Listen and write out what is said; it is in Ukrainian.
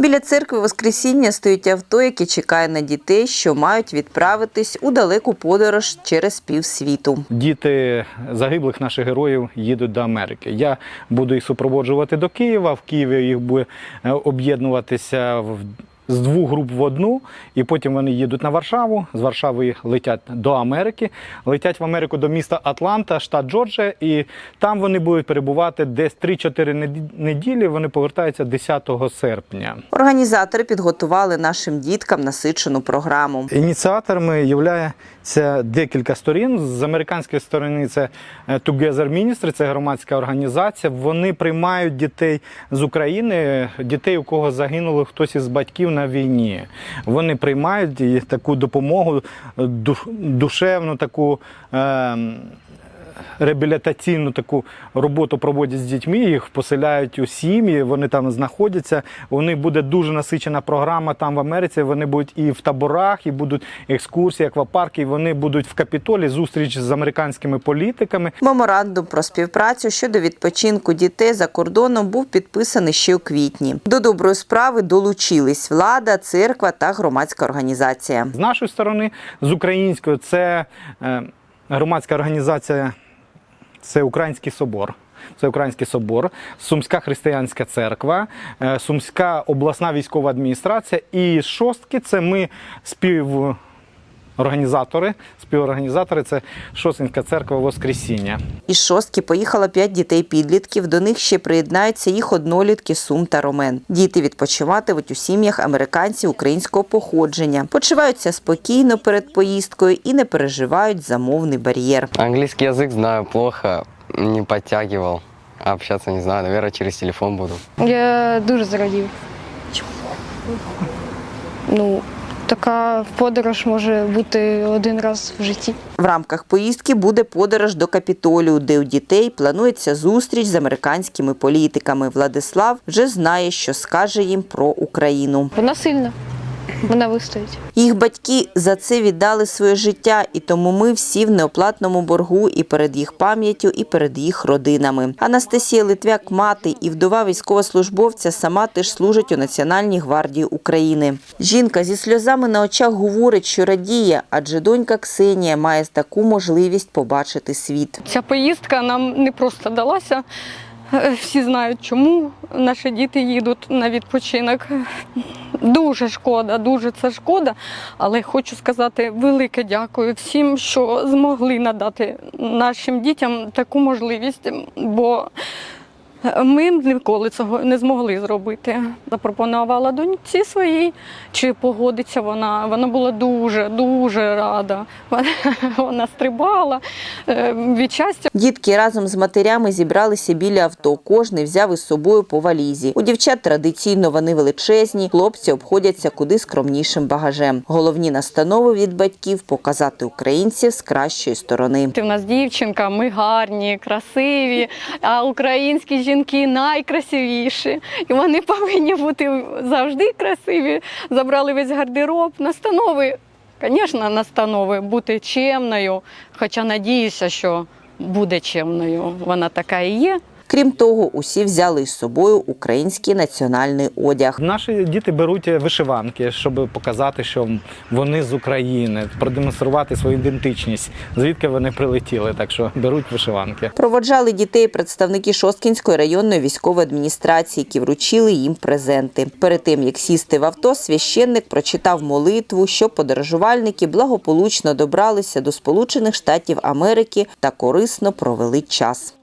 Біля церкви Воскресіння стоїть авто, яке чекає на дітей, що мають відправитись у далеку подорож через півсвіту. Діти загиблих наших героїв їдуть до Америки. Я буду їх супроводжувати до Києва. В Києві їх буде е, об'єднуватися в. З двох груп в одну, і потім вони їдуть на Варшаву. З Варшави летять до Америки, летять в Америку до міста Атланта, штат Джорджія, і там вони будуть перебувати десь 3-4 неділі. Вони повертаються 10 серпня. Організатори підготували нашим діткам насичену програму. Ініціаторами є декілька сторін. З американської сторони це е, Together Ministry, це громадська організація. Вони приймають дітей з України, дітей, у кого загинули хтось із батьків на війні. Вони приймають таку допомогу, е, душевну таку. Е, Реабілітаційну таку роботу проводять з дітьми, їх поселяють у сім'ї, вони там знаходяться. У них буде дуже насичена програма там в Америці. Вони будуть і в таборах, і будуть екскурсії, аквапарки. і Вони будуть в Капітолі, зустріч з американськими політиками. Меморандум про співпрацю щодо відпочинку дітей за кордоном був підписаний ще у квітні. До доброї справи долучились влада, церква та громадська організація. З нашої сторони, з української, це е, громадська організація, це Український собор. Це Український собор, Сумська християнська церква, е, Сумська обласна військова адміністрація і шостки це ми співорганізатори. Співорганізатори це Шостинська церква Воскресіння. Із шостки поїхало п'ять дітей-підлітків. До них ще приєднаються їх однолітки Сум та Ромен. Діти відпочиватимуть у сім'ях американців українського походження, почуваються спокійно перед поїздкою і не переживають за мовний бар'єр. Английский язык знаю плохо, не подтягивал. А общаться не знаю, наверное, через телефон буду. Я дуже зрадів. Ну, така подорож може бути один раз в житті. В рамках поїздки буде подорож до Капітолію, де у дітей планується зустріч з американськими політиками. Владислав вже знає, що скаже їм про Україну. Вона сильна, вона вистоїть. Їх батьки за це віддали своє життя, і тому ми всі в неоплатному боргу і перед їх пам'яттю, і перед їх родинами. Анастасія Литвяк, мати і вдова військовослужбовця, сама теж служить у Національній гвардії України. Жінка зі сльозами на очах говорить, що радіє, адже донька Ксенія має таку можливість побачити світ. Ця поїздка нам не просто далася. Е, Всі знають, чому наші діти їдуть на відпочинок. Дуже шкода, дуже це шкода. Але хочу сказати велике дякую всім, що змогли надати нашим дітям таку можливість, бо ми ніколи цього не змогли зробити. Запропонувала доньці своїй, чи погодиться вона. Вона була дуже, дуже рада. Вона, вона стрибала е, від щастя. Дітки разом з матерями зібралися біля авто. Кожний взяв із собою по валізі. У дівчат традиційно вони величезні, хлопці обходяться куди скромнішим багажем. Головні настанови від батьків показати українців з кращої сторони. Ти в нас дівчинка, ми гарні, красиві, а українські жінки найкрасивіші. І вони повинні бути завжди красиві. Забрали весь гардероб. Настанови, звісно, настанови бути чемною. Хоча надіюся, що буде чемною. Вона така і є. Крім того, усі взяли із собою український національний одяг. Наші діти беруть вишиванки, щоб показати, що вони з України, продемонструвати свою ідентичність, звідки вони прилетіли. Так що беруть вишиванки. Проводжали дітей представники Шосткінської районної військової адміністрації, які вручили їм презенти. Перед тим як сісти в авто, священник прочитав молитву, щоб подорожувальники благополучно добралися до Сполучених Штатів Америки та корисно провели час.